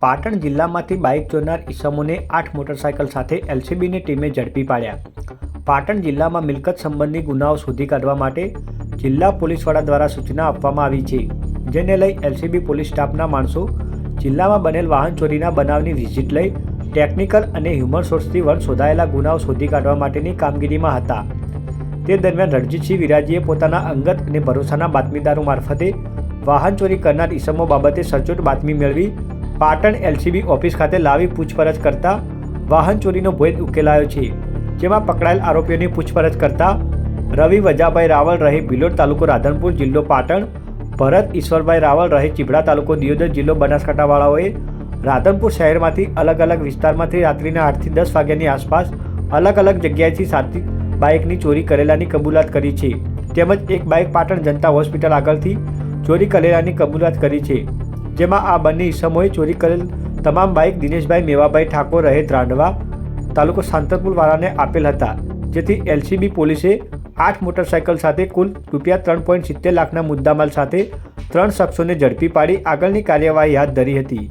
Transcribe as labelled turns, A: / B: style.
A: પાટણ જિલ્લામાંથી બાઇક ચોરનાર ઈસમોને આઠ મોટરસાયકલ સાથે એલસીબીની ટીમે ઝડપી પાડ્યા. પાટણ જિલ્લામાં મિલકત સંબંધી ગુનાઓ શોધી કાઢવા માટે જિલ્લા પોલીસવાળા દ્વારા સૂચના આપવામાં આવી છે, જેને લઈ એલસીબી પોલીસ સ્ટાફના માણસો જિલ્લામાં બનેલ વાહન ચોરીના બનાવની વિઝિટ લઈ ટેકનિકલ અને હ્યુમન સોર્સથી વન શોધાયેલા ગુનાઓ શોધી કાઢવા માટેની કામગીરીમાં હતા. તે દરમિયાન રણજીતસિંહ વિરાજીએ પોતાના અંગત અને ભરોસાના બાતમીદારો મારફતે વાહન ચોરી કરનાર ઈસમો બાબતે સચોટ બાતમી મેળવી પાટણ એલસીબી ઓફિસ ખાતે લાવી પૂછપરછ કરતા વાહન ચોરીનો ભેદ ઉકેલાયો છે, જેમાં પકડાયેલ આરોપીઓની પૂછપરછ કરતા રવિ વજાભાઈ રાવળ રહે ભિલોડ તાલુકો રાધનપુર જિલ્લો પાટણ, ભરત ઈશ્વરભાઈ રાવલ રહે ચીબડા તાલુકો દિયોદર જિલ્લો બનાસકાંઠાવાળાઓએ રાધનપુર શહેરમાંથી અલગ અલગ વિસ્તારમાંથી રાત્રિના આઠથી દસ વાગ્યાની આસપાસ અલગ અલગ જગ્યાએથી સાથી બાઇકની ચોરી કરેલાની કબૂલાત કરી છે, તેમજ એક બાઇક પાટણ જનતા હોસ્પિટલ આગળથી ચોરી કરેલાની કબૂલાત કરી છે. જેમાં આ બંને ઈસમોએ ચોરી કરેલ તમામ બાઇક દિનેશભાઈ મેવાભાઈ ઠાકોર રહે ત્રાંડવા તાલુકો શાંતરપુરવાળાને આપેલ હતા, જેથી એલસીબી પોલીસે આઠ મોટરસાયકલ સાથે કુલ રૂપિયા ત્રણ પોઈન્ટ સિત્તેર લાખના મુદ્દામાલ સાથે ત્રણ શખ્સોને ઝડપી પાડી આગળની કાર્યવાહી હાથ ધરી હતી.